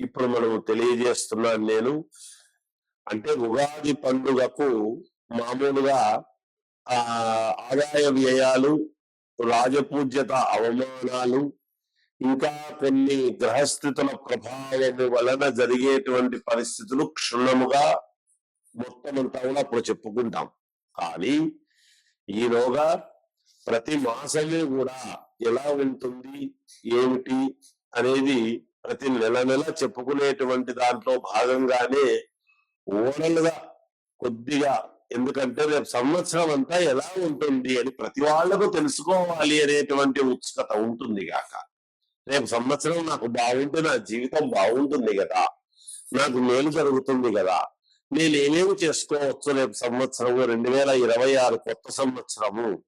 ఇప్పుడు మనం తెలియజేస్తున్నాను నేను అంటే ఉగాది పండుగకు మామూలుగా ఆ ఆదాయ వ్యయాలు రాజపూజ్యత అవమానాలు ఇంకా కొన్ని గ్రహస్థితుల ప్రభావము వలన జరిగేటువంటి పరిస్థితులు క్షుణ్ణముగా మొత్తమంతా కూడా అప్పుడు చెప్పుకుంటాం. కానీ ఈలోగా ప్రతి మాసమే కూడా ఎలా ఉంటుంది ఏమిటి అనేది ప్రతి నెల నెల చెప్పుకునేటువంటి దాంట్లో భాగంగానే ఓరల్గా కొద్దిగా ఎందుకంటే రేపు సంవత్సరం అంతా ఎలా ఉంటుంది అని ప్రతి వాళ్ళకు తెలుసుకోవాలి అనేటువంటి ఉత్సుకత ఉంటుంది గాక. రేపు సంవత్సరం నాకు బాగుంటే నా జీవితం బాగుంటుంది కదా. నాకు మేలు జరుగుతుంది కదా. నేను ఏమేమి చేసుకోవచ్చు రేపు సంవత్సరము రెండు వేల ఇరవై ఆరు కొత్త సంవత్సరము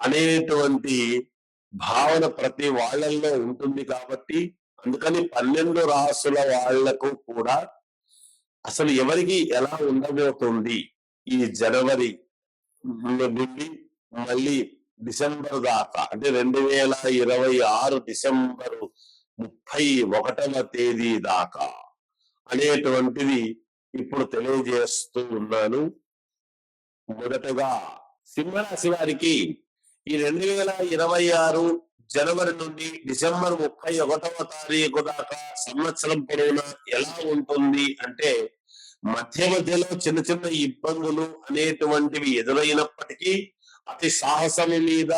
అనేటువంటి భావన ప్రతి వాళ్ళల్లో ఉంటుంది కాబట్టి అందుకని పన్నెండు రాసుల వాళ్ళకు కూడా అసలు ఎవరికి ఎలా ఉండబోతుంది ఈ జనవరి నుండి మళ్ళీ డిసెంబర్ దాకా అంటే రెండు వేల ఇరవై ఆరు డిసెంబరు ముప్పై ఒకటవ తేదీ దాకా అనేటువంటిది ఇప్పుడు తెలియజేస్తూ ఉన్నాను. మొదటగా సింహరాశి వారికి ఈ రెండు వేల ఇరవై ఆరు జనవరి నుండి డిసెంబర్ ముప్పై ఒకటవ తారీఖు దాకా సంవత్సరం పొడవునా ఎలా ఉంటుంది అంటే మధ్య మధ్యలో చిన్న చిన్న ఇబ్బందులు అనేటువంటివి ఎదురైనప్పటికీ అతి సాహసము మీద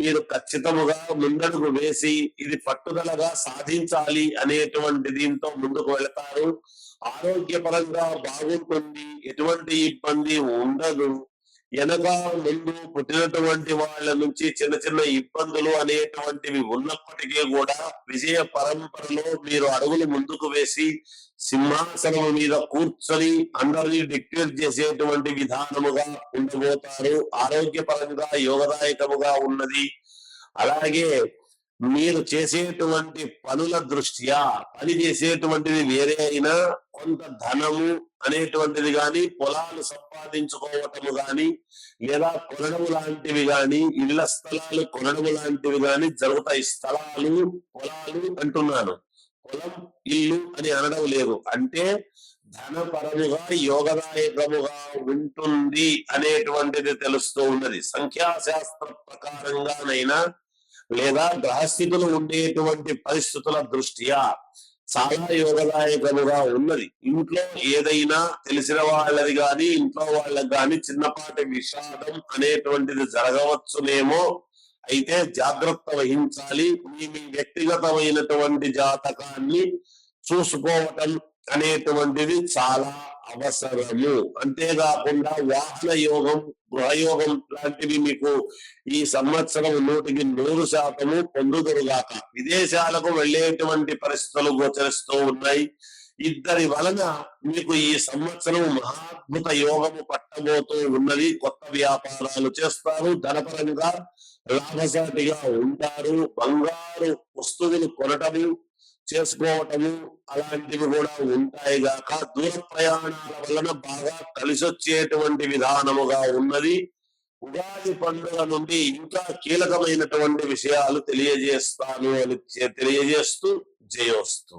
మీరు ఖచ్చితముగా ముందడుగు వేసి ఇది పట్టుదలగా సాధించాలి అనేటువంటి దీంతో ముందుకు వెళతారు. ఆరోగ్యపరంగా బాగుంటుంది. ఎటువంటి ఇబ్బంది ఉండదు. వెనక ముందు పుట్టినటువంటి వాళ్ళ నుంచి చిన్న చిన్న ఇబ్బందులు అనేటువంటివి ఉన్నప్పటికీ కూడా విజయ పరంపరలో మీరు అడుగులు ముందుకు వేసి సింహాసనం మీద కూర్చొని అందరినీ డిక్టేట్ చేసేటువంటి విధానముగా ఉండిపోతారు. ఆరోగ్యపరంగా యోగదాయకముగా ఉన్నది. అలాగే మీరు చేసేటువంటి పనుల దృష్ట్యా పని చేసేటువంటిది వేరే అయినా కొంత ధనము అనేటువంటిది గాని పొలాలు సంపాదించుకోవటము గాని లేదా కొనడము లాంటివి గాని ఇళ్ళ స్థలాలు కొనడము లాంటివి గాని జరుగుతాయి. స్థలాలు పొలాలు అంటున్నాను. పొలం ఇల్లు అని అనడం లేదు. అంటే ధనపరముగా యోగదాయకముగా ఉంటుంది అనేటువంటిది తెలుస్తూ ఉన్నది. సంఖ్యాశాస్త్ర ప్రకారంగానైనా లేదా గ్రహస్థితులు ఉండేటువంటి పరిస్థితుల దృష్ట్యా చాలా యోగదాయకముగా ఉన్నది. ఇంట్లో ఏదైనా తెలిసిన వాళ్ళది కాని ఇంట్లో వాళ్ళకి గాని చిన్నపాటి విషాదం అనేటువంటిది జరగవచ్చునేమో. అయితే జాగ్రత్త వహించాలి. మీ మీ వ్యక్తిగతమైనటువంటి జాతకాన్ని చూసుకోవటం అనేటువంటిది చాలా అవసరము. అంతేకాకుండా వాహన యోగం గృహయోగం లాంటివి మీకు ఈ సంవత్సరం నూటికి నూరు శాతము పొందుదురుగాక. విదేశాలకు వెళ్ళేటువంటి పరిస్థితులు గోచరిస్తూ ఉన్నాయి. ఇద్దరి వలన మీకు ఈ సంవత్సరం మహాద్భుత యోగము పట్టబోతూ ఉన్నది. కొత్త వ్యాపారాలు చేస్తారు. ధనపరంగా లాభసాటిగా ఉంటారు. బంగారు వస్తువులు కొనటము చేసుకోవటము అలాంటివి కూడా ఉంటాయి గాక దూర ప్రయాణాల వలన బాగా కలిసొచ్చేటువంటి విధానముగా ఉన్నది. ఉగాది పండుగ నుండి ఇంకా కీలకమైనటువంటి విషయాలు తెలియజేస్తాను అని తెలియజేస్తూ జయోస్తు.